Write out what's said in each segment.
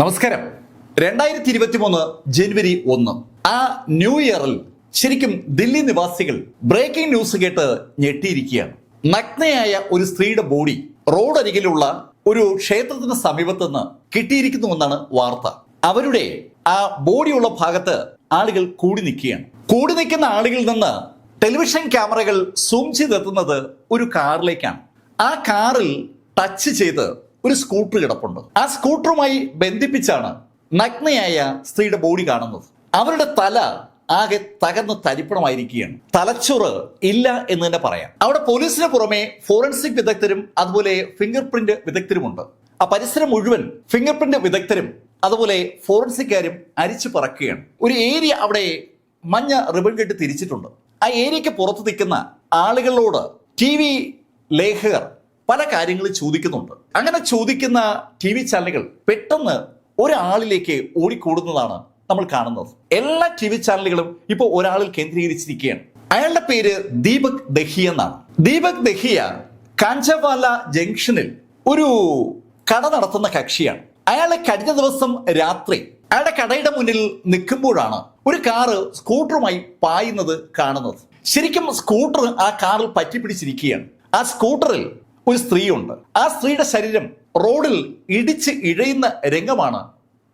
നമസ്കാരം. രണ്ടായിരത്തി ഇരുപത്തി മൂന്ന് ജനുവരി ഒന്ന്. ആ ന്യൂ ഇയറിൽ ശരിക്കും ദില്ലി നിവാസികൾ ബ്രേക്കിംഗ് ന്യൂസ് കേട്ട് ഞെട്ടിയിരിക്കുകയാണ്. നഗ്നയായ ഒരു സ്ത്രീയുടെ ബോഡി റോഡരികിലുള്ള ഒരു ക്ഷേത്രത്തിന് സമീപത്ത് നിന്ന് കിട്ടിയിരിക്കുന്നുവെന്നാണ് വാർത്ത. അവരുടെ ആ ബോഡിയുള്ള ഭാഗത്ത് ആളുകൾ കൂടി നിൽക്കുകയാണ്. കൂടി നിൽക്കുന്ന ആളുകളിൽ നിന്ന് ടെലിവിഷൻ ക്യാമറകൾ സൂം ചെയ്തെത്തുന്നത് ഒരു കാറിലേക്കാണ്. ആ കാറിൽ ടച്ച് ചെയ്ത് ഒരു സ്കൂട്ടർ കിടപ്പുണ്ട്. ആ സ്കൂട്ടറുമായി ബന്ധിപ്പിച്ചാണ് നഗ്നയായ സ്ത്രീയുടെ ബോഡി കാണുന്നത്. അവരുടെ തല ആകെ തകർന്ന് തരിപ്പണമായിരിക്കുകയാണ്. തലച്ചോറ് ഇല്ല എന്ന് തന്നെ പറയാം. അവിടെ പോലീസിന് പുറമെ ഫോറൻസിക് വിദഗ്ധരും അതുപോലെ ഫിംഗർ പ്രിന്റ് വിദഗ്ധരുമുണ്ട്. ആ പരിസരം മുഴുവൻ ഫിംഗർ പ്രിന്റ് വിദഗ്ധരും അതുപോലെ ഫോറൻസിക്കാരും അരിച്ചു പറക്കുകയാണ്. ഒരു ഏരിയ അവിടെ മഞ്ഞ റിബൺ കെട്ടി തിരിച്ചിട്ടുണ്ട്. ആ ഏരിയക്ക് പുറത്ത് നിൽക്കുന്ന ആളുകളോട് ടി വി ലേഖകർ പല കാര്യങ്ങൾ ചോദിക്കുന്നുണ്ട്. അങ്ങനെ ചോദിക്കുന്ന ടി വി ചാനലുകൾ പെട്ടെന്ന് ഒരാളിലേക്ക് ഓടിക്കൂടുന്നതാണ് നമ്മൾ കാണുന്നത്. എല്ലാ ടി വി ചാനലുകളും ഇപ്പോൾ ഒരാളിൽ കേന്ദ്രീകരിച്ചിരിക്കുകയാണ്. അയാളുടെ പേര് ദീപക് ദഹിയ എന്നാണ്. ദീപക് ദഹിയ കാഞ്ചവാല ജംഗ്ഷനിൽ ഒരു കട നടത്തുന്ന കക്ഷിയാണ്. അയാളെ കഴിഞ്ഞ ദിവസം രാത്രി അയാളുടെ കടയുടെ മുന്നിൽ നിൽക്കുമ്പോഴാണ് ഒരു കാറ് സ്കൂട്ടറുമായി പായുന്നത് കാണുന്നത്. ശരിക്കും സ്കൂട്ടർ ആ കാറിൽ പറ്റിപ്പിടിച്ചിരിക്കുകയാണ്. ആ സ്കൂട്ടറിൽ ഒരു സ്ത്രീയുണ്ട്. ആ സ്ത്രീയുടെ ശരീരം റോഡിൽ ഇടിച്ച് ഇഴയുന്ന രംഗമാണ്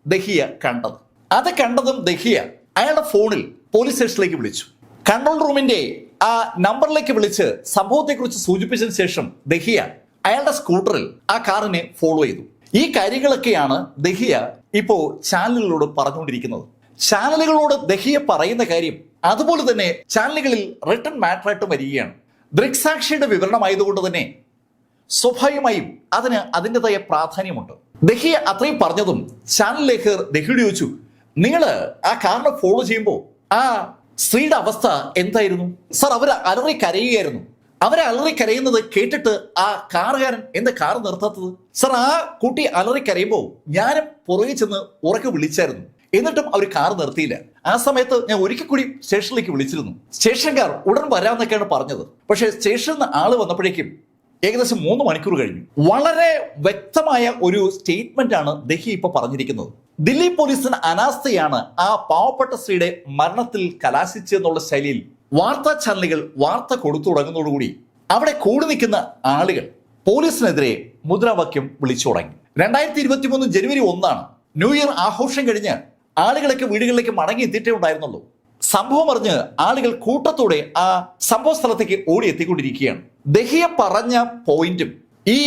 ദഹിയ കണ്ടത്. അത് കണ്ടതും ദഹിയ അയാളുടെ ഫോണിൽ പോലീസ് സ്റ്റേഷനിലേക്ക് വിളിച്ചു. കൺട്രോൾ റൂമിന്റെ ആ നമ്പറിലേക്ക് വിളിച്ച് സംഭവത്തെക്കുറിച്ച് സൂചിപ്പിച്ചതിന് ശേഷം ദഹിയ അയാളുടെ സ്കൂട്ടറിൽ ആ കാറിനെ ഫോളോ ചെയ്തു. ഈ കാര്യങ്ങളൊക്കെയാണ് ദഹിയ ഇപ്പോ ചാനലുകളോട് പറഞ്ഞുകൊണ്ടിരിക്കുന്നത്. ചാനലുകളോട് ദഹിയ പറയുന്ന കാര്യം അതുപോലെ തന്നെ ചാനലുകളിൽ റിട്ടേൺ മാറ്ററായിട്ട് വരികയാണ്. ദൃക്സാക്ഷിയുടെ വിവരണമായതുകൊണ്ട് തന്നെ സ്വാഭാവികമായും അതിന് അതിന്റെതായ പ്രാധാന്യമുണ്ട്. ദഹിയ അത്രയും പറഞ്ഞതും ചാനൽ ലേഖർ ദഹിയോട് ചോദിച്ചു നിങ്ങൾ ആ കാറിനെ ഫോളോ ചെയ്യുമ്പോൾ ആ സ്ത്രീയുടെ അവസ്ഥ എന്തായിരുന്നു? സർ അവർ അലറി കരയുകയായിരുന്നു. അവരെ അലറി കരയുന്നത് കേട്ടിട്ട് ആ കാറുകാരൻ എന്താ കാർ നിർത്താത്തത്? സർ ആ കുട്ടി അലറി കരയുമ്പോൾ ഞാനും പുറകെ ചെന്ന് ഉറക്കെ വിളിച്ചായിരുന്നു. എന്നിട്ടും അവർ കാർ നിർത്തിയില്ല. ആ സമയത്ത് ഞാൻ ഒരിക്കൽ കൂടി സ്റ്റേഷനിലേക്ക് വിളിച്ചിരുന്നു. സ്റ്റേഷൻകാർ ഉടൻ വരാമെന്നൊക്കെയാണ് പറഞ്ഞത്. പക്ഷേ സ്റ്റേഷനിൽ നിന്ന് ആൾ വന്നപ്പോഴേക്കും ഏകദേശം മൂന്ന് മണിക്കൂർ കഴിഞ്ഞു. വളരെ വ്യക്തമായ ഒരു സ്റ്റേറ്റ്മെന്റ് ആണ് ദഹി ഇപ്പൊ പറഞ്ഞിരിക്കുന്നത്. ദില്ലി പോലീസിന് അനാസ്ഥയാണ് ആ പാവപ്പെട്ട സ്ത്രീയുടെ മരണത്തിൽ കലാശിച്ചെന്നുള്ള ശൈലിയിൽ വാർത്താ ചാനലുകൾ വാർത്ത കൊടുത്തു തുടങ്ങുന്നതോടുകൂടി അവിടെ കൂടി നിൽക്കുന്ന ആളുകൾ പോലീസിനെതിരെ മുദ്രാവാക്യം വിളിച്ചു തുടങ്ങി. രണ്ടായിരത്തി ഇരുപത്തി മൂന്ന് ജനുവരി ഒന്നാണ് ന്യൂ ഇയർ ആഘോഷം കഴിഞ്ഞ് ആളുകളൊക്കെ വീടുകളിലേക്ക് മടങ്ങി എത്തിയിട്ടേ ഉണ്ടായിരുന്നുള്ളൂ സംഭവം അറിഞ്ഞ് ആളുകൾ കൂട്ടത്തോടെ ആ സംഭവ സ്ഥലത്തേക്ക് ഓടി എത്തിക്കൊണ്ടിരിക്കുകയാണ്. ദഹിയ പറഞ്ഞ പോയിന്റും ഈ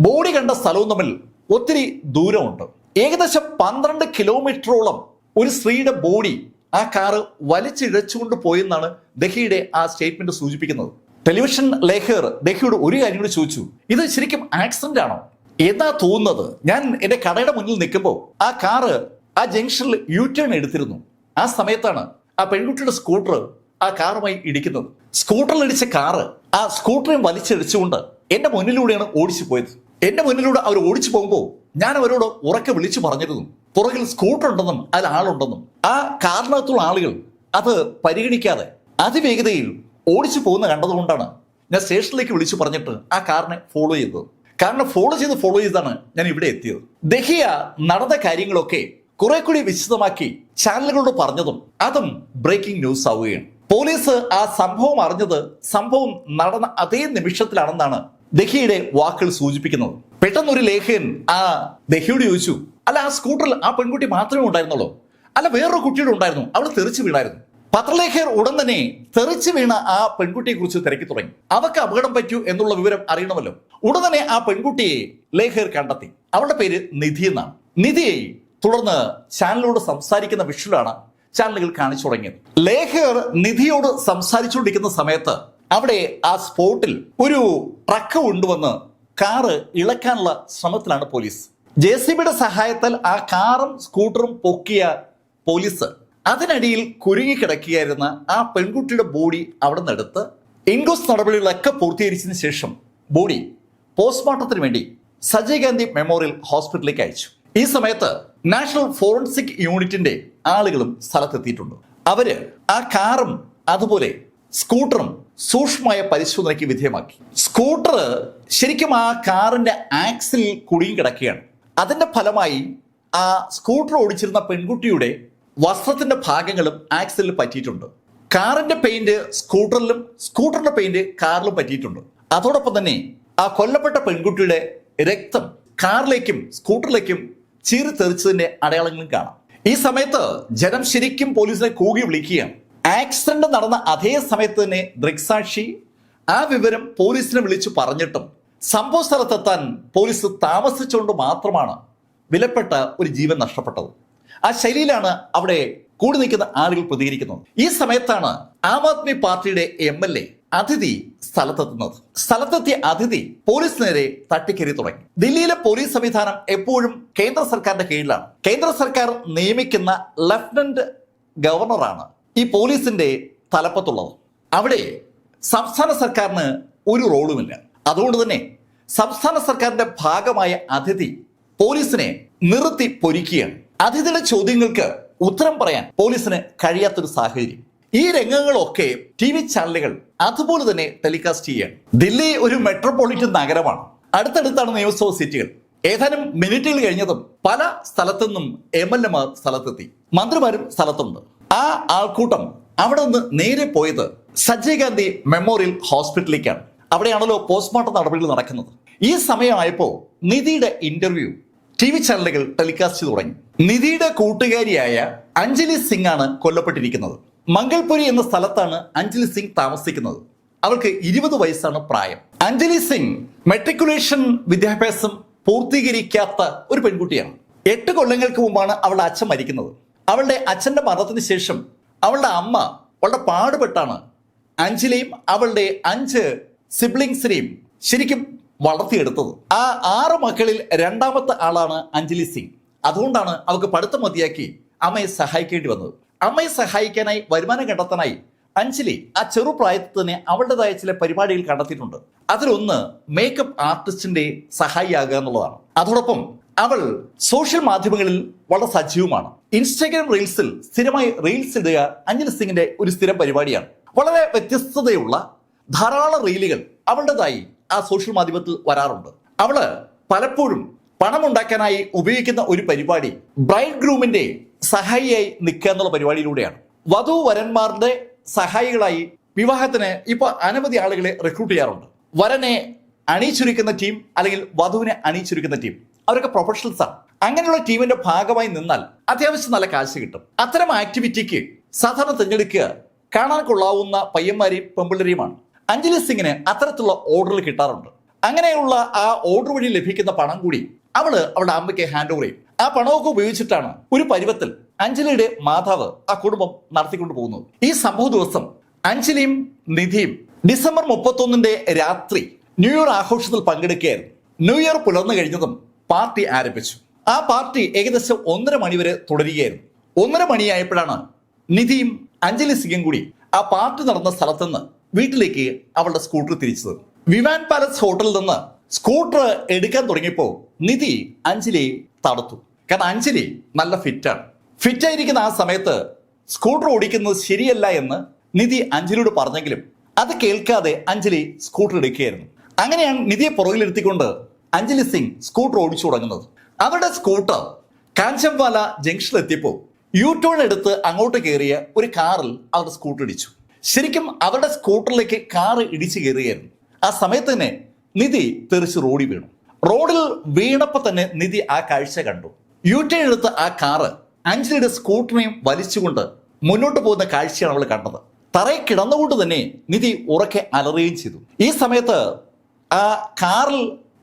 ബോഡി കണ്ട സ്ഥലവും തമ്മിൽ ഒത്തിരി ദൂരമുണ്ട്. ഏകദേശം പന്ത്രണ്ട് കിലോമീറ്ററോളം ഒരു സ്ത്രീയുടെ ബോഡി ആ കാറ് വലിച്ചിഴച്ചുകൊണ്ട് പോയെന്നാണ് ദഹിയുടെ ആ സ്റ്റേറ്റ്മെന്റ് സൂചിപ്പിക്കുന്നത്. ടെലിവിഷൻ ലേഖകർ ദഹിയോട് ഒരു കാര്യം കൂടി ചോദിച്ചു. ഇത് ശരിക്കും ആക്സിഡന്റ് ആണോ? എന്താ തോന്നുന്നത്? ഞാൻ എന്റെ കടയുടെ മുന്നിൽ നിൽക്കുമ്പോൾ ആ കാറ് ആ ജംഗ്ഷനിൽ യു ടേൺ എടുത്തിരുന്നു. ആ സമയത്താണ് ആ പെൺകുട്ടിയുടെ സ്കൂട്ടർ ആ കാറുമായി ഇടിക്കുന്നത്. സ്കൂട്ടറിൽ ഇടിച്ച കാറ് ആ സ്കൂട്ടറിനെ വലിച്ചിടിച്ചുകൊണ്ട് എന്റെ മുന്നിലൂടെയാണ് ഓടിച്ചു പോയത്. എന്റെ മുന്നിലൂടെ അവർ ഓടിച്ചു പോകുമ്പോൾ ഞാൻ അവരോട് ഉറക്കെ വിളിച്ചു പറഞ്ഞിരുന്നു. പുറകിൽ സ്കൂട്ടർ ഉണ്ടെന്നും അതിൽ ആളുണ്ടെന്നും. ആ കാറിനകത്തുള്ള ആളുകൾ അത് പരിഗണിക്കാതെ അതിവേഗതയിൽ ഓടിച്ചു പോകുന്ന കണ്ടതുകൊണ്ടാണ് ഞാൻ സ്റ്റേഷനിലേക്ക് വിളിച്ചു പറഞ്ഞിട്ട് ആ കാറിനെ ഫോളോ ചെയ്തത്. കാരണം ഫോളോ ചെയ്ത് ഫോളോ ചെയ്താണ് ഞാൻ ഇവിടെ എത്തിയത്. ദഹിയ നടന്ന കാര്യങ്ങളൊക്കെ കുറെ കൂടി വിശദമാക്കി ചാനലുകളോട് പറഞ്ഞതും അതും ബ്രേക്കിംഗ് ന്യൂസ് ആവുകയാണ്. പോലീസ് ആ സംഭവം അറിഞ്ഞത് സംഭവം നടന്ന അതേ നിമിഷത്തിലാണെന്നാണ് ദഹിയുടെ വാക്കുകൾ സൂചിപ്പിക്കുന്നത്. പെട്ടെന്ന് ഒരു ലേഖകൻ ആ ദഹിയോട് ചോദിച്ചു അല്ല ആ സ്കൂട്ടറിൽ ആ പെൺകുട്ടി മാത്രമേ ഉണ്ടായിരുന്നുള്ളൂ. അല്ല വേറൊരു കുട്ടിയുടെ ഉണ്ടായിരുന്നു. അവൾ തെറിച്ചു വീണായിരുന്നു. പത്രലേഖകർ ഉടൻ തന്നെ തെറിച്ചു വീണ ആ പെൺകുട്ടിയെ കുറിച്ച് തിരക്കി തുടങ്ങി. അവക്ക് അപകടം പറ്റൂ എന്നുള്ള വിവരം അറിയണമല്ലോ. ഉടൻ തന്നെ ആ പെൺകുട്ടിയെ ലേഖകർ കണ്ടെത്തി. അവളുടെ പേര് നിധി എന്നാണ്. നിധിയെ തുടർന്ന് ചാനലിനോട് സംസാരിക്കുന്ന വിഷ്വലാണ് ചാനലുകൾ കാണിച്ചു തുടങ്ങിയത്. ലേഖകർ നിധിയോട് സംസാരിച്ചുകൊണ്ടിരിക്കുന്ന സമയത്ത് അവിടെ ആ സ്പോട്ടിൽ ഒരു ട്രക്ക് കൊണ്ടുവന്ന് കാറ് ഇളക്കാനുള്ള ശ്രമത്തിലാണ് പോലീസ്. ജെ സി ബിയുടെ സഹായത്താൽ ആ കാറും സ്കൂട്ടറും പൊക്കിയ പോലീസ് അതിനടിയിൽ കുരുങ്ങിക്കിടക്കുകയായിരുന്ന ആ പെൺകുട്ടിയുടെ ബോഡി അവിടെ നിന്ന് എടുത്ത് ഇൻക്വസ്റ്റ് നടപടികളൊക്കെ പൂർത്തീകരിച്ചതിന് ശേഷം ബോഡി പോസ്റ്റ്മോർട്ടത്തിന് വേണ്ടി സജയ് ഗാന്ധി മെമ്മോറിയൽ ഹോസ്പിറ്റലിലേക്ക് അയച്ചു. ഈ സമയത്ത് നാഷണൽ ഫോറൻസിക് യൂണിറ്റിന്റെ ആളുകളും സ്ഥലത്തെത്തിയിട്ടുണ്ട്. അവർ ആ കാറും അതുപോലെ സ്കൂട്ടറും സൂക്ഷ്മമായ പരിശോധനയ്ക്ക് വിധേയമാക്കി. സ്കൂട്ടർ ശരിക്കും ആ കാറിന്റെ ആക്സിൽ കുടുങ്ങി കിടക്കുകയാണ്. അതിന്റെ ഫലമായി ആ സ്കൂട്ടർ ഓടിച്ചിരുന്ന പെൺകുട്ടിയുടെ വസ്ത്രത്തിന്റെ ഭാഗങ്ങളും ആക്സിലിൽ പറ്റിയിട്ടുണ്ട്. കാറിന്റെ പെയിന്റ് സ്കൂട്ടറിലും സ്കൂട്ടറിന്റെ പെയിന്റ് കാറിലും പറ്റിയിട്ടുണ്ട്. അതോടൊപ്പം തന്നെ ആ കൊല്ലപ്പെട്ട പെൺകുട്ടിയുടെ രക്തം കാറിലേക്കും സ്കൂട്ടറിലേക്കും ചീറി തെറിച്ചതിന്റെ അടയാളങ്ങളും കാണാം. ഈ സമയത്ത് ജനം ശരിക്കും പോലീസിനെ കൂകി വിളിക്കുകയാണ്. ആക്സിഡന്റ് നടന്ന അതേ സമയത്ത് തന്നെ ദൃക്സാക്ഷി ആ വിവരം പോലീസിനെ വിളിച്ചു പറഞ്ഞിട്ടും സംഭവ സ്ഥലത്തെത്താൻ പോലീസ് താമസിച്ചുകൊണ്ട് മാത്രമാണ് വിലപ്പെട്ട ഒരു ജീവൻ നഷ്ടപ്പെട്ടത്. ആ ശൈലിയിലാണ് അവിടെ കൂടി നിൽക്കുന്ന ആളുകൾ പ്രതികരിക്കുന്നത്. ഈ സമയത്താണ് ആം ആദ്മി പാർട്ടിയുടെ എം എൽ എ അതിഥി സ്ഥലത്തെത്തുന്നത്. സ്ഥലത്തെത്തിയ അതിഥി പോലീസ് നേരെ തട്ടിക്കരി തുടങ്ങി. ദില്ലിയിലെ പോലീസ് സംവിധാനം എപ്പോഴും കേന്ദ്ര സർക്കാരിന്റെ കീഴിലാണ്. കേന്ദ്ര സർക്കാർ നിയമിക്കുന്ന ലഫ്റ്റനന്റ് ഗവർണറാണ് ഈ പോലീസിന്റെ തലപ്പത്തുള്ളത്. അവിടെ സംസ്ഥാന സർക്കാരിന് ഒരു റോളുമില്ല. അതുകൊണ്ട് തന്നെ സംസ്ഥാന സർക്കാരിന്റെ ഭാഗമായ അതിഥി പോലീസിനെ നിർത്തി പൊരിക്കുകയാണ്. അതിഥിയുടെ ചോദ്യങ്ങൾക്ക് ഉത്തരം പറയാൻ പോലീസിന് കഴിയാത്തൊരു സാഹചര്യം. ഈ രംഗങ്ങളൊക്കെ ടി വി ചാനലുകൾ അതുപോലെ തന്നെ ടെലികാസ്റ്റ് ചെയ്യുകയാണ്. ദില്ലി ഒരു മെട്രോപൊളിറ്റൻ നഗരമാണ്. അടുത്തടുത്താണ് നിയമസഭാ സീറ്റുകൾ. ഏതാനും മിനിറ്റുകൾ കഴിഞ്ഞതും പല സ്ഥലത്തുനിന്നും എം എൽ എമാർ സ്ഥലത്തെത്തി. മന്ത്രിമാരും സ്ഥലത്തുണ്ട്. ആ ആൾക്കൂട്ടം അവിടെ നിന്ന് നേരെ പോയത് സഞ്ജയ് ഗാന്ധി മെമ്മോറിയൽ ഹോസ്പിറ്റലിലേക്കാണ്. അവിടെയാണല്ലോ പോസ്റ്റ്മോർട്ടം നടപടികൾ നടക്കുന്നത്. ഈ സമയമായപ്പോൾ നിധിയുടെ ഇന്റർവ്യൂ ടി വി ചാനലുകൾ ടെലികാസ്റ്റ് തുടങ്ങി. നിധിയുടെ കൂട്ടുകാരിയായ അഞ്ജലി സിംഗ് ആണ് കൊല്ലപ്പെട്ടിരിക്കുന്നത്. മംഗൾപുരി എന്ന സ്ഥലത്താണ് അഞ്ജലി സിംഗ് താമസിക്കുന്നത്. അവൾക്ക് ഇരുപത് വയസ്സാണ് പ്രായം. അഞ്ജലി സിംഗ് മെട്രിക്കുലേഷൻ വിദ്യാഭ്യാസം പൂർത്തീകരിക്കാത്ത ഒരു പെൺകുട്ടിയാണ്. എട്ട് കൊല്ലങ്ങൾക്ക് മുമ്പാണ് അവളുടെ അച്ഛൻ മരിക്കുന്നത്. അവളുടെ അച്ഛന്റെ മരണത്തിന് ശേഷം അവളുടെ അമ്മ അവളുടെ പാടുപെട്ടാണ്. അഞ്ജലിയും അവളുടെ അഞ്ച് സിബ്ലിങ്സിനെയും ശരിക്കും വളർത്തിയെടുത്തത്. ആ ആറ് മക്കളിൽ രണ്ടാമത്തെ ആളാണ് അഞ്ജലി സിംഗ്. അതുകൊണ്ടാണ് അവൾക്ക് പഠിത്തം മതിയാക്കി അമ്മയെ സഹായിക്കേണ്ടി വന്നത്. അമ്മയെ സഹായിക്കാനായി വരുമാനം കണ്ടെത്താനായി അഞ്ജലി ആ ചെറുപ്രായത്തിൽ തന്നെ അവളുടേതായ ചില പരിപാടികൾ കണ്ടെത്തിയിട്ടുണ്ട്. അതിലൊന്ന് മേക്കപ്പ് ആർട്ടിസ്റ്റിന്റെ സഹായിയാകുക എന്നുള്ളതാണ്. അതോടൊപ്പം അവൾ സോഷ്യൽ മാധ്യമങ്ങളിൽ വളരെ സജീവമാണ്. ഇൻസ്റ്റാഗ്രാം റീൽസിൽ സ്ഥിരമായി റീൽസ് ഇടുക അഞ്ജലി സിംഗിന്റെ ഒരു സ്ഥിരം പരിപാടിയാണ്. വളരെ വ്യത്യസ്തതയുള്ള ധാരാളം റീലുകൾ അവളുടേതായി ആ സോഷ്യൽ മാധ്യമത്തിൽ വരാറുണ്ട്. അവൾ പലപ്പോഴും പണമുണ്ടാക്കാനായി ഉപയോഗിക്കുന്ന ഒരു പരിപാടി ബ്രൈഡ് ഗ്രൂമിന്റെ സഹായിയായി നിൽക്കുക എന്നുള്ള പരിപാടിയിലൂടെയാണ്. വധു വരന്മാരുടെ സഹായികളായി വിവാഹത്തിന് ഇപ്പോൾ അനവധി ആളുകളെ റിക്രൂട്ട് ചെയ്യാറുണ്ട്. വരനെ അണിയിച്ചൊരുക്കുന്ന ടീം അല്ലെങ്കിൽ വധുവിനെ അണിയിച്ചൊരുക്കുന്ന ടീം അവരൊക്കെ പ്രൊഫഷണൽസ് ആണ്. അങ്ങനെയുള്ള ടീമിന്റെ ഭാഗമായി നിന്നാൽ അത്യാവശ്യം നല്ല കാശ് കിട്ടും. അത്തരം ആക്ടിവിറ്റിക്ക് സാധാരണ തിരഞ്ഞെടുക്കുക കാണാൻ കൊള്ളാവുന്ന പയ്യന്മാരെയും പെമ്പിള്ളരെയുമാണ് അഞ്ജലി സിംഗിന് അത്തരത്തിലുള്ള ഓർഡറുകൾ കിട്ടാറുണ്ട്. അങ്ങനെയുള്ള ആ ഓർഡർ വഴി ലഭിക്കുന്ന പണം കൂടി അവൾ അവളുടെ അമ്മയ്ക്ക് ഹാൻഡ് ഓവർ ചെയ്യും. ആ പണമൊക്കെ ഉപയോഗിച്ചിട്ടാണ് ഒരു പരുവത്തിൽ അഞ്ജലിയുടെ മാതാവ് ആ കുടുംബം നടത്തിക്കൊണ്ട് പോകുന്നത്. ഈ സംഭവ ദിവസം അഞ്ജലിയും നിധിയും ഡിസംബർ മുപ്പത്തൊന്നിന്റെ രാത്രി ന്യൂ ഇയർ ആഘോഷത്തിൽ പങ്കെടുക്കുകയായിരുന്നു. ന്യൂ ഇയർ പുലർന്നു കഴിഞ്ഞതും പാർട്ടി ആരംഭിച്ചു. ആ പാർട്ടി ഏകദേശം ഒന്നര മണിവരെ തുടരുകയായിരുന്നു. ഒന്നര മണിയായപ്പോഴാണ് നിധിയും അഞ്ജലി സിംഗും കൂടി ആ പാർട്ടി നടന്ന സ്ഥലത്തുനിന്ന് വീട്ടിലേക്ക് അവളുടെ സ്കൂട്ടർ തിരിച്ചത്. വിവാൻ പാലസ് ഹോട്ടലിൽ നിന്ന് സ്കൂട്ടർ എടുക്കാൻ തുടങ്ങിയപ്പോൾ നിധി അഞ്ജലി തടുത്തു. കാരണം അഞ്ജലി നല്ല ഫിറ്റാണ്. ഫിറ്റായിരിക്കുന്ന ആ സമയത്ത് സ്കൂട്ടർ ഓടിക്കുന്നത് ശരിയല്ല എന്ന് നിധി അഞ്ജലിയോട് പറഞ്ഞെങ്കിലും അത് കേൾക്കാതെ അഞ്ജലി സ്കൂട്ടർ എടുക്കുകയായിരുന്നു. അങ്ങനെയാണ് നിധിയെ പുറകിലിരുത്തിക്കൊണ്ട് അഞ്ജലി സിംഗ് സ്കൂട്ടർ ഓടിച്ചു തുടങ്ങുന്നത്. അവരുടെ സ്കൂട്ടർ കാഞ്ചംവാല ജംഗ്ഷനിൽ എത്തിയപ്പോൾ യു ടേൺ എടുത്ത് അങ്ങോട്ട് കയറിയ ഒരു കാറിൽ അവരുടെ സ്കൂട്ടർ ഇടിച്ചു. ശരിക്കും അവരുടെ സ്കൂട്ടറിലേക്ക് കാറ് ഇടിച്ചു കയറുകയായിരുന്നു ആ സമയത്ത് തന്നെ നിധി തെറിച്ച് റോഡിൽ വീണു. റോഡിൽ വീണപ്പോൾ തന്നെ നിധി ആ കാഴ്ച കണ്ടു. യു ടേൺ എടുത്ത ആ കാറ് അഞ്ജലിയുടെ സ്കൂട്ടറിനെയും വലിച്ചുകൊണ്ട് മുന്നോട്ട് പോകുന്ന കാഴ്ചയാണ് അവൾ കണ്ടത്. തറയിൽ കിടന്നുകൊണ്ട് തന്നെ നിധി ഉറക്കെ അലറുകയും ചെയ്തു. ഈ സമയത്ത് ആ കാറിൽ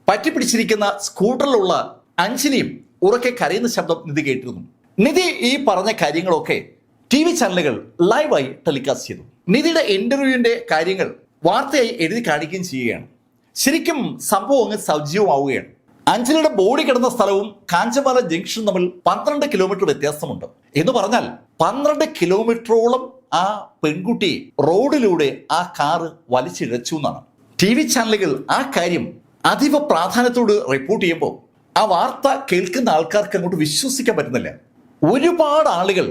പറ്റിപ്പിടിച്ചിരിക്കുന്ന സ്കൂട്ടറിലുള്ള അഞ്ജലിയും ഉറക്കെ കരയുന്ന ശബ്ദം നിധി കേട്ടിരുന്നു. നിധി ഈ പറഞ്ഞ കാര്യങ്ങളൊക്കെ ടി വി ചാനലുകൾ ലൈവായി ടെലികാസ്റ്റ് ചെയ്തു. നിധിയുടെ ഇന്റർവ്യൂവിന്റെ കാര്യങ്ങൾ വാർത്തയായി എഴുതി കാണിക്കുകയും ചെയ്യുകയാണ്. ശരിക്കും സംഭവം അങ്ങ് സജീവമാവുകയാണ്. അഞ്ജലിയുടെ ബോഡി കിടന്ന സ്ഥലവും കാഞ്ചമാല ജംഗ്ഷനും തമ്മിൽ പന്ത്രണ്ട് കിലോമീറ്റർ വ്യത്യാസമുണ്ട്. എന്ന് പറഞ്ഞാൽ പന്ത്രണ്ട് കിലോമീറ്ററോളം ആ പെൺകുട്ടി റോഡിലൂടെ ആ കാറ് വലിച്ചിഴച്ചു എന്നാണ്. ടി വി ചാനലുകൾ ആ കാര്യം അതീവ പ്രാധാന്യത്തോട് റിപ്പോർട്ട് ചെയ്യുമ്പോൾ ആ വാർത്ത കേൾക്കുന്ന ആൾക്കാർക്ക് അങ്ങോട്ട് വിശ്വസിക്കാൻ പറ്റുന്നില്ല. ഒരുപാട് ആളുകൾ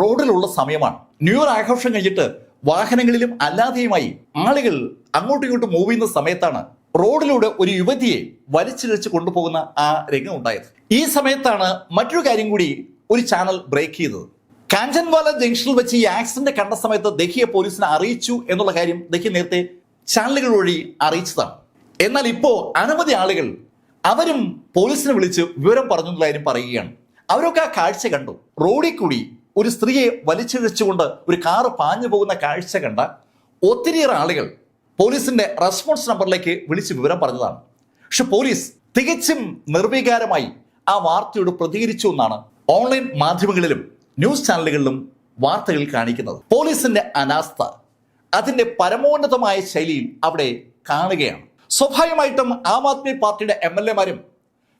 റോഡിലുള്ള സമയമാണ്. ന്യൂ ഇയർ ആഘോഷം കഴിഞ്ഞിട്ട് വാഹനങ്ങളിലും അല്ലാതെയുമായി ആളുകൾ അങ്ങോട്ടും ഇങ്ങോട്ടും മൂവ് ചെയ്യുന്ന സമയത്താണ് റോഡിലൂടെ ഒരു യുവതിയെ വലിച്ചിഴച്ച് കൊണ്ടുപോകുന്ന ആ രംഗം ഉണ്ടായത്. ഈ സമയത്താണ് മറ്റൊരു കാര്യം കൂടി ഒരു ചാനൽ ബ്രേക്ക് ചെയ്തത്. കാഞ്ചൻവാല ജംഗ്ഷനിൽ വെച്ച് ഈ ആക്സിഡന്റ് കണ്ട സമയത്ത് ദഹിയെ പോലീസിനെ അറിയിച്ചു എന്നുള്ള കാര്യം ദഹി നേരത്തെ ചാനലുകൾ വഴി അറിയിച്ചതാണ്. എന്നാൽ ഇപ്പോ അനവധി ആളുകൾ അവരും പോലീസിനെ വിളിച്ച് വിവരം പറഞ്ഞു കാര്യം പറയുകയാണ്. അവരൊക്കെ ആ കാഴ്ച കണ്ടു. റോഡിൽ കൂടി ഒരു സ്ത്രീയെ വലിച്ചിഴച്ചുകൊണ്ട് ഒരു കാറ് പാഞ്ഞു പോകുന്ന കാഴ്ച കണ്ട ഒത്തിരിയേറെ ആളുകൾ പോലീസിന്റെ റെസ്പോൺസ് നമ്പറിലേക്ക് വിളിച്ച് വിവരം പറഞ്ഞതാണ്. പക്ഷെ പോലീസ് തികച്ചും നിർവീകാരമായി ആ വാർത്തയോട് പ്രതികരിച്ചു എന്നാണ് ഓൺലൈൻ മാധ്യമങ്ങളിലും ന്യൂസ് ചാനലുകളിലും വാർത്തകൾ കാണിക്കുന്നത്. പോലീസിന്റെ അനാസ്ഥ അതിന്റെ പരമോന്നതമായ ശൈലിയിൽ അവിടെ കാണുകയാണ്. സ്വാഭാവികമായിട്ടും ആം ആദ്മി പാർട്ടിയുടെ എം എൽ എമാരും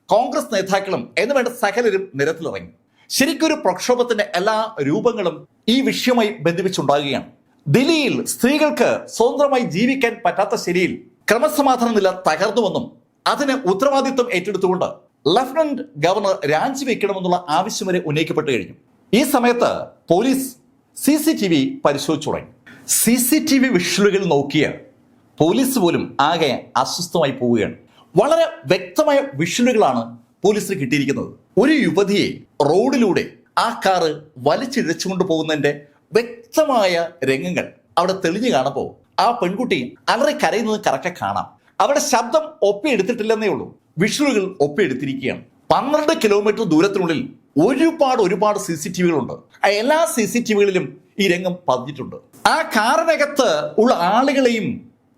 കോൺഗ്രസ് നേതാക്കളും എന്ന് വേണ്ട സകലരും നിരത്തിലിറങ്ങി. ശരിക്കൊരു പ്രക്ഷോഭത്തിന്റെ എല്ലാ രൂപങ്ങളും ഈ വിഷയമായി ബന്ധിപ്പിച്ചുണ്ടാകുകയാണ്. ദില്ലിയിൽ സ്ത്രീകൾക്ക് സ്വതന്ത്രമായി ജീവിക്കാൻ പറ്റാത്ത ശരിയിൽ ക്രമസമാധാന നില തകർന്നുവെന്നും അതിന് ഉത്തരവാദിത്വം ഏറ്റെടുത്തുകൊണ്ട് ലഫ്റ്റനന്റ് ഗവർണർ രാജിവെക്കണമെന്നുള്ള ആവശ്യം വരെ ഉന്നയിക്കപ്പെട്ടു കഴിഞ്ഞു. ഈ സമയത്ത് police C C T V പരിശോധിച്ചു തുടങ്ങി. സി സി ടി വി വിഷ്വലുകൾ നോക്കിയ പോലീസ് പോലും ആകെ അസ്വസ്ഥമായി പോവുകയാണ്. വളരെ വ്യക്തമായ വിഷ്വലുകളാണ് പോലീസിന് കിട്ടിയിരിക്കുന്നത്. ഒരു യുവതിയെ റോഡിലൂടെ ആ കാറ് വലിച്ചിഴച്ചുകൊണ്ട് പോകുന്നതിന്റെ വ്യക്തമായ രംഗങ്ങൾ അവിടെ തെളിഞ്ഞു കാണുമ്പോൾ ആ പെൺകുട്ടി അലറി കരയുന്നത് കറക്റ്റ് കാണാം. അവിടെ ശബ്ദം ഒപ്പിയെടുത്തിട്ടില്ലെന്നേ ഉള്ളൂ. വിഷ്വലുകൾ ഒപ്പിയെടുത്തിരിക്കുകയാണ്. പന്ത്രണ്ട് കിലോമീറ്റർ ദൂരത്തിനുള്ളിൽ ഒരുപാട് ഒരുപാട് സി സി ടി വികളുണ്ട് എല്ലാ സി സി ടി വികളിലും ഈ രംഗം പതിഞ്ഞിട്ടുണ്ട്. ആ കാറിനകത്ത് ഉള്ള ആളുകളെയും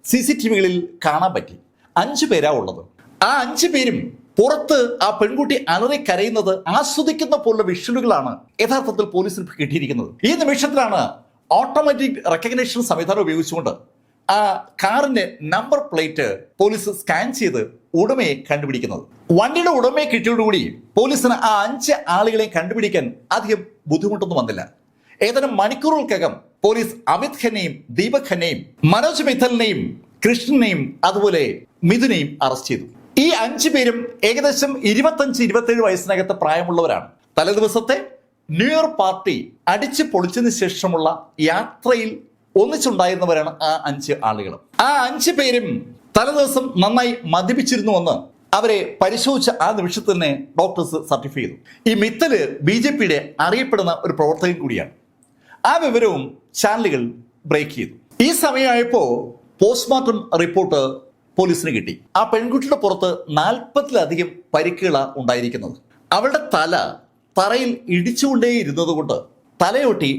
സി സി ടി വികളിൽ കാണാൻ പറ്റി. അഞ്ചു പേരാ ഉള്ളത്. ആ അഞ്ചു പേരും പുറത്ത് ആ പെൺകുട്ടി അലറി കരയുന്നത് ആസ്വദിക്കുന്ന പോലുള്ള വിഷ്വലുകളാണ് യഥാർത്ഥത്തിൽ പോലീസിന് കിട്ടിയിരിക്കുന്നത്. ഈ നിമിഷത്തിലാണ് ഓട്ടോമാറ്റിക് റെക്കഗ്നേഷൻ സംവിധാനം ഉപയോഗിച്ചുകൊണ്ട് ആ കാറിന്റെ നമ്പർ പ്ലേറ്റ് പോലീസ് സ്കാൻ ചെയ്ത് ഉടമയെ കണ്ടുപിടിക്കുന്നത്. വണ്ടിയുടെ ഉടമയെ കിട്ടിയോടുകൂടി പോലീസിന് ആ അഞ്ച് ആളുകളെ കണ്ടുപിടിക്കാൻ അധികം ബുദ്ധിമുട്ടൊന്നും വന്നില്ല. ഏതാനും മണിക്കൂറുകൾക്കകം പോലീസ് അമിത് ഖന്നയും ദീപക് ഖന്നയും മനോജ് മിത്തലിനെയും കൃഷ്ണനെയും അതുപോലെ മിഥുനെയും അറസ്റ്റ് ചെയ്തു. ഈ അഞ്ചു പേരും ഏകദേശം ഇരുപത്തഞ്ച് ഇരുപത്തേഴ് വയസ്സിനകത്ത് പ്രായമുള്ളവരാണ്. തലേദിവസത്തെ ന്യൂ ഇയർ പാർട്ടി അടിച്ചു പൊളിച്ചതിന് ശേഷമുള്ള യാത്രയിൽ ഒന്നിച്ചുണ്ടായിരുന്നവരാണ് ആ അഞ്ച് ആളുകൾ. ആ അഞ്ച് പേരും തലേദിവസം നന്നായി മദ്യപിച്ചിരുന്നുവെന്ന് അവരെ പരിശോധിച്ച ആ നിമിഷത്തിൽ തന്നെ ഡോക്ടേഴ്സ് സർട്ടിഫൈ ചെയ്തു. ഈ മിത്തൽ ബി ജെ പിയുടെ അറിയപ്പെടുന്ന ഒരു പ്രവർത്തകൻ കൂടിയാണ്. ആ വിവരവും ചാനലുകൾ ബ്രേക്ക് ചെയ്തു. ഈ സമയമായപ്പോ പോസ്റ്റ്മോർട്ടം റിപ്പോർട്ട് പോലീസിന് കിട്ടി. ആ പെൺകുട്ടിയുടെ പുറത്ത് നാൽപ്പതിലധികം പരിക്കുകളാണ് ഉണ്ടായിരിക്കുന്നത്. അവളുടെ തല തറയിൽ ഇടിച്ചുകൊണ്ടേയിരുന്നത് കൊണ്ട് തലയൊട്ടി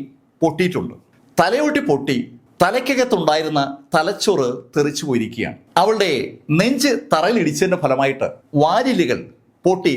പൊട്ടിയിട്ടുണ്ട്. തലയൊട്ടി പൊട്ടി തലയ്ക്കകത്തുണ്ടായിരുന്ന തലച്ചോറ് തെറിച്ചു പോയിരിക്കുകയാണ്. അവളുടെ നെഞ്ച് തറയിൽ ഇടിച്ചതിന്റെ ഫലമായിട്ട് വാരിലുകൾ പൊട്ടി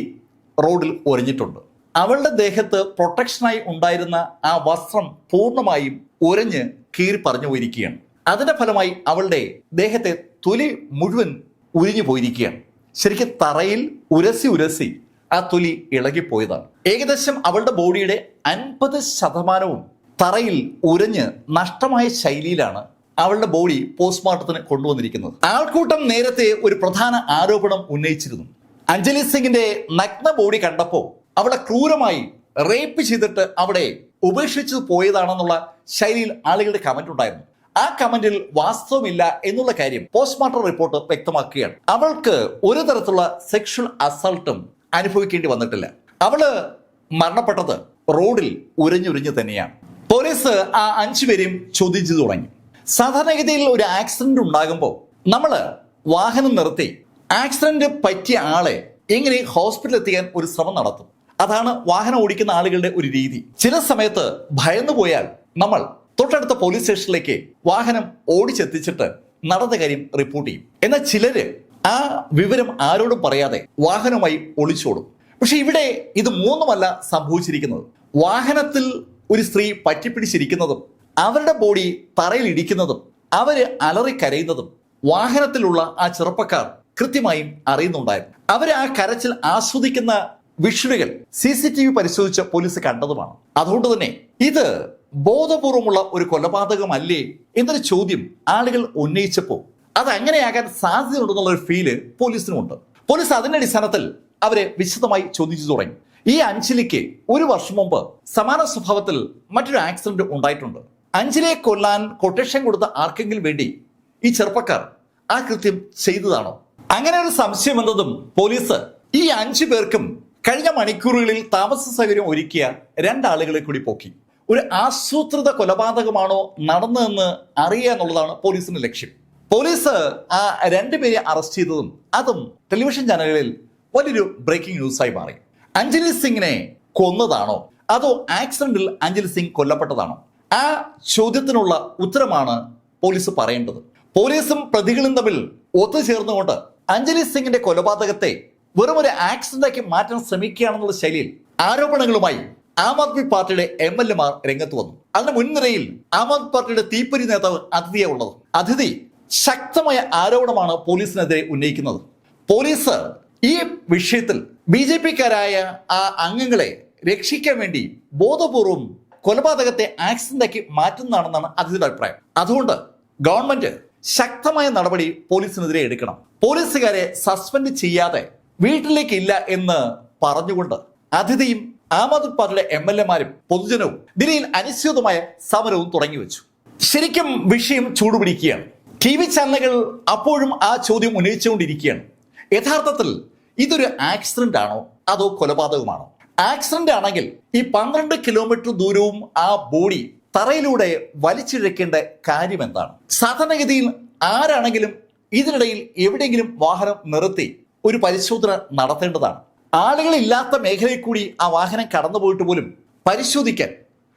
റോഡിൽ ഒരഞ്ഞിട്ടുണ്ട്. അവളുടെ ദേഹത്ത് പ്രൊട്ടക്ഷനായി ഉണ്ടായിരുന്ന ആ വസ്ത്രം പൂർണമായും ഉരഞ്ഞ് കീറി പറഞ്ഞു പോയിരിക്കുകയാണ്. അതിന്റെ ഫലമായി അവളുടെ ദേഹത്തെ തൊലി മുഴുവൻ ഉരിഞ്ഞു പോയിരിക്കുകയാണ്. ശരിക്കും തറയിൽ ഉരസി ഉരസി ആ തൊലി ഇളകിപ്പോയതാണ്. ഏകദേശം അവളുടെ ബോഡിയുടെ അൻപത് ശതമാനവും തറയിൽ ഉരഞ്ഞ് നഷ്ടമായ ശൈലിയിലാണ് അവളുടെ ബോഡി പോസ്റ്റ്മോർട്ടത്തിന് കൊണ്ടുവന്നിരിക്കുന്നത്. ആൾക്കൂട്ടം നേരത്തെ ഒരു പ്രധാന ആരോപണം ഉന്നയിച്ചിരുന്നു. അഞ്ജലി സിംഗിന്റെ നഗ്ന ബോഡി കണ്ടപ്പോൾ അവളെ ക്രൂരമായി റേപ്പ് ചെയ്തിട്ട് അവിടെ ഉപേക്ഷിച്ചു പോയതാണെന്നുള്ള ശൈലിയിൽ ആളുകളുടെ കമന്റ് ഉണ്ടായിരുന്നു. ആ കമന്റിൽ വാസ്തവമില്ല എന്നുള്ള കാര്യം പോസ്റ്റ്മോർട്ടം റിപ്പോർട്ട് വ്യക്തമാക്കുകയാണ്. അവൾക്ക് ഒരു തരത്തിലുള്ള സെക്ഷൽ അസൾട്ടും അനുഭവിക്കേണ്ടി വന്നിട്ടില്ല. അവൾ മരണപ്പെട്ടത് റോഡിൽ ഉരഞ്ഞുരിഞ്ഞ് തന്നെയാണ്. പോലീസ് ആ അഞ്ചുപേരെയും ചെയ്തു തുടങ്ങി. സാധാരണഗതിയിൽ ഒരു ആക്സിഡന്റ് ഉണ്ടാകുമ്പോൾ നമ്മൾ വാഹനം നിർത്തി ആക്സിഡന്റ് പറ്റിയ ആളെ എങ്ങനെ ഹോസ്പിറ്റലിൽ എത്തിക്കാൻ ഒരു ശ്രമം നടത്തും? അതാണ് വാഹനം ഓടിക്കുന്ന ആളുകളുടെ ഒരു രീതി. ചില സമയത്ത് ഭയന്നു പോയാൽ നമ്മൾ തൊട്ടടുത്ത പോലീസ് സ്റ്റേഷനിലേക്ക് വാഹനം ഓടിച്ചെത്തിച്ചിട്ട് നടന്ന കാര്യം റിപ്പോർട്ട് ചെയ്യും. എന്നാൽ ചിലര് ആ വിവരം ആരോടും പറയാതെ വാഹനമായി ഒളിച്ചോടും. പക്ഷെ ഇവിടെ ഇത് മൂന്നുമല്ല സംഭവിച്ചിരിക്കുന്നത്. വാഹനത്തിൽ ഒരു സ്ത്രീ പറ്റിപ്പിടിച്ചിരിക്കുന്നതും അവരുടെ ബോഡി തറയിൽ ഇടിക്കുന്നതും അവർ അലറി കരയുന്നതും വാഹനത്തിലുള്ള ആ ചെറുപ്പക്കാർ കൃത്യമായും അറിയുന്നുണ്ടായിരുന്നു. അവർ ആ കരച്ചിൽ ആസ്വദിക്കുന്ന വിഷ്വലുകൾ സി സി ടി വി പരിശോധിച്ച പോലീസ് കണ്ടതുമാണ്. അതുകൊണ്ട് തന്നെ ഇത് ബോധപൂർവമുള്ള ഒരു കൊലപാതകമല്ലേ എന്നൊരു ചോദ്യം ആളുകൾ ഉന്നയിച്ചപ്പോൾ അത് അങ്ങനെയാകാൻ സാധ്യതയുണ്ടെന്നുള്ള ഒരു ഫീൽ പോലീസിനുമുണ്ട്. പോലീസ് അതിന്റെ അടിസ്ഥാനത്തിൽ അവരെ വിശദമായി ചോദിച്ചു തുടങ്ങി. ഈ അഞ്ജലിക്ക് ഒരു വർഷം മുമ്പ് സമാന സ്വഭാവത്തിൽ മറ്റൊരു ആക്സിഡന്റ് ഉണ്ടായിട്ടുണ്ട്. അഞ്ജലിയെ കൊല്ലാൻ കൊട്ടേഷൻ കൊടുത്ത ആർക്കെങ്കിലും വേണ്ടി ഈ ചെറുപ്പക്കാർ ആ കൃത്യം ചെയ്തതാണോ? അങ്ങനെ ഒരു സംശയം എന്നതും പോലീസ് ഈ അഞ്ചു പേർക്കും കഴിഞ്ഞ മണിക്കൂറുകളിൽ താമസ സൗകര്യം ഒരുക്കിയ രണ്ടാളുകളെ കൂടി പോക്കി. ഒരു ആസൂത്രിത കൊലപാതകമാണോ നടന്നതെന്ന് അറിയുക എന്നുള്ളതാണ് പോലീസിന്റെ ലക്ഷ്യം. പോലീസ് ആ രണ്ടുപേരെ അറസ്റ്റ് ചെയ്തതും അതും ടെലിവിഷൻ ചാനലുകളിൽ വലിയൊരു ബ്രേക്കിംഗ് ന്യൂസായി മാറി. അഞ്ജലി സിംഗിനെ കൊന്നതാണോ? അതോ ആക്സിഡന്റിൽ അഞ്ജലി സിംഗ് കൊല്ലപ്പെട്ടതാണോ? ആ ചോദ്യത്തിനുള്ള ഉത്തരമാണ് പോലീസ് പറയേണ്ടത്. പോലീസും പ്രതികളും തമ്മിൽ ഒത്തുചേർന്നുകൊണ്ട് അഞ്ജലി സിംഗിന്റെ കൊലപാതകത്തെ വെറും ഒരു ആക്സിഡന്റാക്കി മാറ്റാൻ ശ്രമിക്കുകയാണെന്നുള്ള ശൈലിയിൽ ആരോപണങ്ങളുമായി ആം ആദ്മി പാർട്ടിയുടെ എം എൽ എമാർ രംഗത്ത് വന്നു. അതിന് മുൻനിരയിൽ ആം ആദ്മി പാർട്ടിയുടെ തീപ്പൊരി നേതാവ് അതിഥിയെ ഉള്ളത്. അതിഥി ശക്തമായ ആരോപണമാണ് പോലീസിനെതിരെ ഉന്നയിക്കുന്നത്. പോലീസ് ഈ വിഷയത്തിൽ ബി ജെ പിക്കാരായ ആ അംഗങ്ങളെ രക്ഷിക്കാൻ വേണ്ടി ബോധപൂർവം കൊലപാതകത്തെ ആക്സിഡന്റാക്കി മാറ്റുന്നതാണെന്നാണ് അതിഥിയുടെ അഭിപ്രായം. അതുകൊണ്ട് ഗവൺമെന്റ് ശക്തമായ നടപടി പോലീസിനെതിരെ എടുക്കണം. പോലീസുകാരെ സസ്പെൻഡ് ചെയ്യാതെ വീട്ടിലേക്ക് ഇല്ല എന്ന് പറഞ്ഞുകൊണ്ട് അതിഥിയും ആം ആദ്മി പാർട്ടിയുടെ എം എൽ എമാരും പൊതുജനവും ദില്ലിയിൽ അനിശ്ചിതമായ സമരവും തുടങ്ങി വെച്ചു ശരിക്കും വിഷയം ചൂടുപിടിക്കുകയാണ്. ടി വി ചാനലുകൾ അപ്പോഴും ആ ചോദ്യം ഉന്നയിച്ചുകൊണ്ടിരിക്കുകയാണ്. യഥാർത്ഥത്തിൽ ഇതൊരു ആക്സിഡന്റ് ആണോ? അതോ കൊലപാതകമാണോ? ആക്സിഡന്റ് ആണെങ്കിൽ ഈ പന്ത്രണ്ട് കിലോമീറ്റർ ദൂരവും ആ ബോഡി തറയിലൂടെ വലിച്ചിഴക്കേണ്ട കാര്യം എന്താണ്? സാധാരണഗതിയിൽ ആരാണെങ്കിലും ഇതിനിടയിൽ എവിടെയെങ്കിലും വാഹനം നിർത്തി ഒരു പരിശോധന നടത്തേണ്ടതാണ്. ആളുകളില്ലാത്ത മേഖലയിൽ കൂടി ആ വാഹനം കടന്നുപോയിട്ട് പോലും പരിശോധിക്കാൻ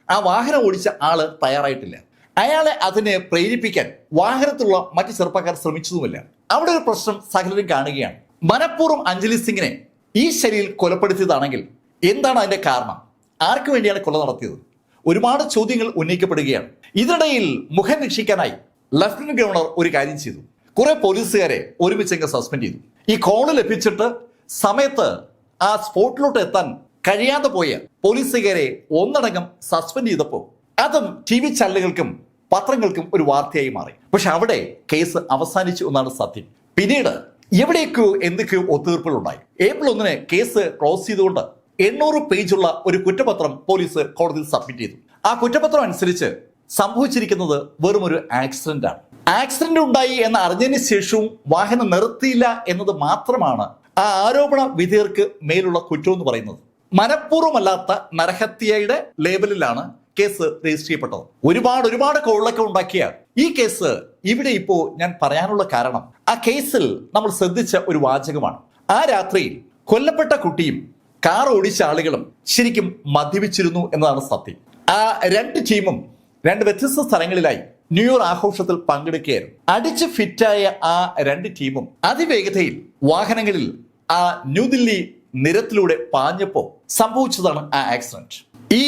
ആ വാഹനം ഓടിച്ച ആൾ തയ്യാറായിട്ടില്ല. അയാളെ അതിനെ പ്രേരിപ്പിക്കാൻ വാഹനത്തിലുള്ള മറ്റ് ചെറുപ്പക്കാർ ശ്രമിച്ചതുമില്ല. അവിടെ ഒരു പ്രശ്നം സഹലരും കാണുകയാണ്. മനഃപൂർവം അഞ്ജലി സിംഗിനെ ഈ ശൈലിയിൽ കൊലപ്പെടുത്തിയതാണെങ്കിൽ എന്താണ് അതിന്റെ കാരണം? ആർക്കു വേണ്ടിയാണ് കൊല നടത്തിയത്? ഒരുപാട് ചോദ്യങ്ങൾ ഉന്നയിക്കപ്പെടുകയാണ്. ഇതിനിടയിൽ മുഖം രക്ഷിക്കാനായി ലഫ്റ്റനന്റ് ഗവർണർ ഒരു കാര്യം ചെയ്തു. കുറെ പോലീസുകാരെ ഒരുമിച്ചങ്ങ് സസ്പെൻഡ് ചെയ്തു. ഈ കോൾ ലഭിച്ചിട്ട് സമയത്ത് ആ സ്പോട്ടിലോട്ട് എത്താൻ കഴിയാതെ പോയ പോലീസുകാരെ ഒന്നടങ്കം സസ്പെൻഡ് ചെയ്തപ്പോൾ അതും ടി വി ചാനലുകൾക്കും പത്രങ്ങൾക്കും ഒരു വാർത്തയായി മാറി. പക്ഷെ അവിടെ കേസ് അവസാനിച്ചു എന്നാണ് സത്യം. പിന്നീട് എവിടെയൊക്കെയോ എന്തൊക്കെയോ ഒത്തുതീർപ്പുകളുണ്ടായി. ഏപ്രിൽ ഒന്നിന് കേസ് ക്ലോസ് ചെയ്തുകൊണ്ട് എണ്ണൂറ് പേജുള്ള ഒരു കുറ്റപത്രം പോലീസ് കോടതിയിൽ സബ്മിറ്റ് ചെയ്തു. ആ കുറ്റപത്രം അനുസരിച്ച് സംഭവിച്ചിരിക്കുന്നത് വെറും ഒരു ആക്സിഡന്റ് ആണ്. ആക്സിഡന്റ് ഉണ്ടായി എന്ന് അറിഞ്ഞതിന് ശേഷവും വാഹനം നിർത്തിയില്ല എന്നത് മാത്രമാണ് ആ ആരോപണ വിധേയർക്ക് മേലുള്ള കുറ്റം എന്ന് പറയുന്നത്. മനഃപൂർവമല്ലാത്ത നരഹത്യയുടെ ലേബലിലാണ് കേസ് രജിസ്റ്റർ ചെയ്യപ്പെട്ടത്. ഒരുപാട് ഒരുപാട് കോളൊക്കെ ഉണ്ടാക്കിയ ഈ കേസ് ഇവിടെ ഇപ്പോ ഞാൻ പറയാനുള്ള കാരണം ആ കേസിൽ നമ്മൾ ശ്രദ്ധിച്ച ഒരു വാചകമാണ്. ആ രാത്രിയിൽ കൊല്ലപ്പെട്ട കുട്ടിയും കാർ ഓടിച്ച ആളുകളും ശരിക്കും മദ്യപിച്ചിരുന്നു എന്നതാണ് സത്യം. ആ രണ്ട് ടീമും രണ്ട് വ്യത്യസ്ത സ്ഥലങ്ങളിലായി ന്യൂ ഇയർ ആഘോഷത്തിൽ പങ്കെടുക്കുകയായിരുന്നു. അടിച്ച് ഫിറ്റായ ആ രണ്ട് ടീമും അതിവേഗതയിൽ വാഹനങ്ങളിൽ ആ ന്യൂദില്ലി നിരത്തിലൂടെ പാഞ്ഞപ്പോ സംഭവിച്ചതാണ് ആ ആക്സിഡന്റ് ഈ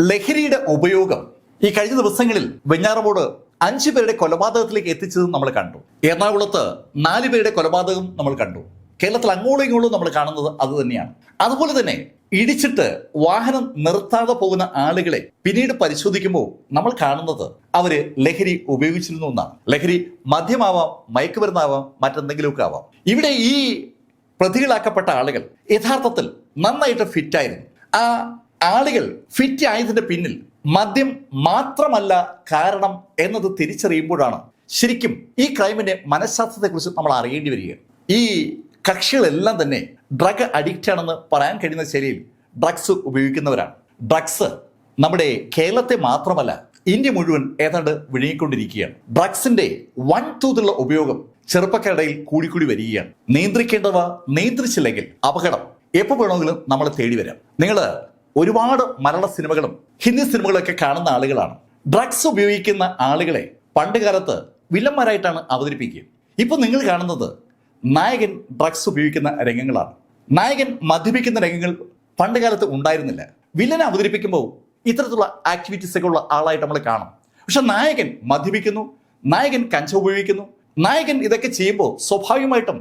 ലഹരിയുടെ ഉപയോഗം ഈ കഴിഞ്ഞ ദിവസങ്ങളിൽ വെഞ്ഞാറമോട് അഞ്ചു പേരുടെ കൊലപാതകത്തിലേക്ക് എത്തിച്ചത് നമ്മൾ കണ്ടു. എറണാകുളത്ത് നാല് പേരുടെ കൊലപാതകം നമ്മൾ കണ്ടു. കേരളത്തിൽ അങ്ങോളം ഇങ്ങോളം നമ്മൾ കാണുന്നത് അത് തന്നെയാണ്. അതുപോലെ തന്നെ ഇടിച്ചിട്ട് വാഹനം നിർത്താതെ പോകുന്ന ആളുകളെ പിന്നീട് പരിശോധിക്കുമ്പോൾ നമ്മൾ കാണുന്നത് അവർ ലഹരി ഉപയോഗിച്ചിരുന്നു എന്നാണ് ലഹരി മദ്യമാവാം മയക്കുമരുന്നാവാം മറ്റെന്തെങ്കിലുമൊക്കെ ആവാം. ഇവിടെ ഈ പ്രതികളാക്കപ്പെട്ട ആളുകൾ യഥാർത്ഥത്തിൽ നന്നായിട്ട് ഫിറ്റായിരുന്നു ആ ആളുകൾ ഫിറ്റ് ആയതിന്റെ പിന്നിൽ മദ്യം മാത്രമല്ല കാരണം എന്നത് തിരിച്ചറിയുമ്പോഴാണ് ശരിക്കും ഈ ക്രൈമിന്റെ മനഃശാസ്ത്രത്തെക്കുറിച്ച് നമ്മൾ അറിയേണ്ടി വരിക. ഈ കക്ഷികളെല്ലാം തന്നെ ഡ്രഗ് അഡിക്റ്റ് ആണെന്ന് പറയാൻ കഴിയുന്ന ശൈലിയിൽ ഡ്രഗ്സ് ഉപയോഗിക്കുന്നവരാണ്. ഡ്രഗ്സ് നമ്മുടെ കേരളത്തെ മാത്രമല്ല ഇന്ത്യ മുഴുവൻ ഏതാണ്ട് വിഴുങ്ങിക്കൊണ്ടിരിക്കുകയാണ്. ഡ്രഗ്സിന്റെ വൻ ഉപയോഗം ചെറുപ്പക്കാരുടെ ഇടയിൽ കൂടിക്കൂടി വരികയാണ്. നിയന്ത്രിക്കേണ്ടവ നിയന്ത്രിച്ചില്ലെങ്കിൽ അപകടം. എപ്പോൾ വേണമെങ്കിലും നമ്മളെ തേടി വരാം. നിങ്ങൾ ഒരുപാട് മലയാള സിനിമകളും ഹിന്ദി സിനിമകളൊക്കെ കാണുന്ന ആളുകളാണ്. ഡ്രഗ്സ് ഉപയോഗിക്കുന്ന ആളുകളെ പണ്ട് കാലത്ത് വില്ലന്മാരായിട്ടാണ് അവതരിപ്പിക്കുക. ഇപ്പൊ നിങ്ങൾ കാണുന്നത് നായകൻ ഡ്രഗ്സ് ഉപയോഗിക്കുന്ന രംഗങ്ങളാണ്. നായകൻ മദ്യപിക്കുന്ന രംഗങ്ങൾ പണ്ടുകാലത്ത് ഉണ്ടായിരുന്നില്ല. വില്ലനെ അവതരിപ്പിക്കുമ്പോൾ ഇത്തരത്തിലുള്ള ആക്ടിവിറ്റീസ് ഒക്കെ ഉള്ള ആളായിട്ട് നമ്മൾ കാണും. പക്ഷെ നായകൻ മദ്യപിക്കുന്നു നായകൻ കഞ്ച ഉപയോഗിക്കുന്നു നായകൻ ഇതൊക്കെ ചെയ്യുമ്പോൾ സ്വാഭാവികമായിട്ടും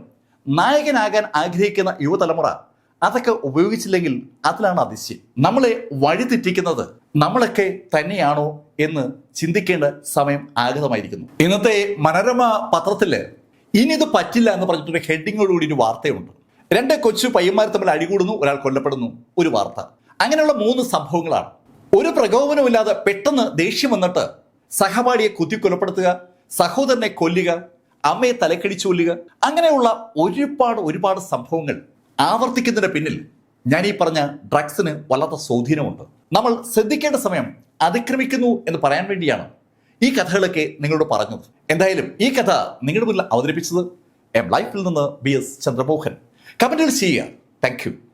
നായകനാകാൻ ആഗ്രഹിക്കുന്ന യുവതലമുറ അതൊക്കെ ഉപയോഗിച്ചില്ലെങ്കിൽ അതിലാണ് അതിശയം. നമ്മളെ വഴിതെറ്റിക്കുന്നത് നമ്മളൊക്കെ തന്നെയാണോ എന്ന് ചിന്തിക്കേണ്ട സമയം ആഗതമായിരിക്കുന്നു. ഇന്നത്തെ മനോരമ പത്രത്തിൽ ഇനി ഇത് പറ്റില്ല എന്ന് പറഞ്ഞിട്ടൊരു ഹെഡിങ്ങോടുകൂടി ഒരു വാർത്തയുണ്ട്. രണ്ട് കൊച്ചു പയ്യന്മാർ തമ്മിൽ അടികൂടുന്നു ഒരാൾ കൊല്ലപ്പെടുന്നു ഒരു വാർത്ത. അങ്ങനെയുള്ള മൂന്ന് സംഭവങ്ങളാണ്. ഒരു പ്രകോപനമില്ലാതെ പെട്ടെന്ന് ദേഷ്യം വന്നിട്ട് സഹപാഠിയെ കുത്തി കൊലപ്പെടുത്തുക സഹോദരനെ കൊല്ലുക അമ്മയെ തലക്കടിച്ചു കൊല്ലുക. അങ്ങനെയുള്ള ഒരുപാട് ഒരുപാട് സംഭവങ്ങൾ ആവർത്തിക്കുന്നതിന് പിന്നിൽ ഞാൻ ഈ പറഞ്ഞ ഡ്രഗ്സിന് വല്ലാത്ത സ്വാധീനമുണ്ട്. നമ്മൾ ശ്രദ്ധിക്കേണ്ട സമയം അതിക്രമിക്കുന്നു എന്ന് പറയാൻ വേണ്ടിയാണ് ഈ കഥകളൊക്കെ നിങ്ങളോട് പറഞ്ഞത്. എന്തായാലും ഈ കഥ നിങ്ങളുടെ മുന്നിൽ അവതരിപ്പിച്ചത് എം ലൈഫിൽ നിന്ന് ബി എസ് ചന്ദ്രമോഹൻ. കമന്റുകൾ ചെയ്യുക. താങ്ക്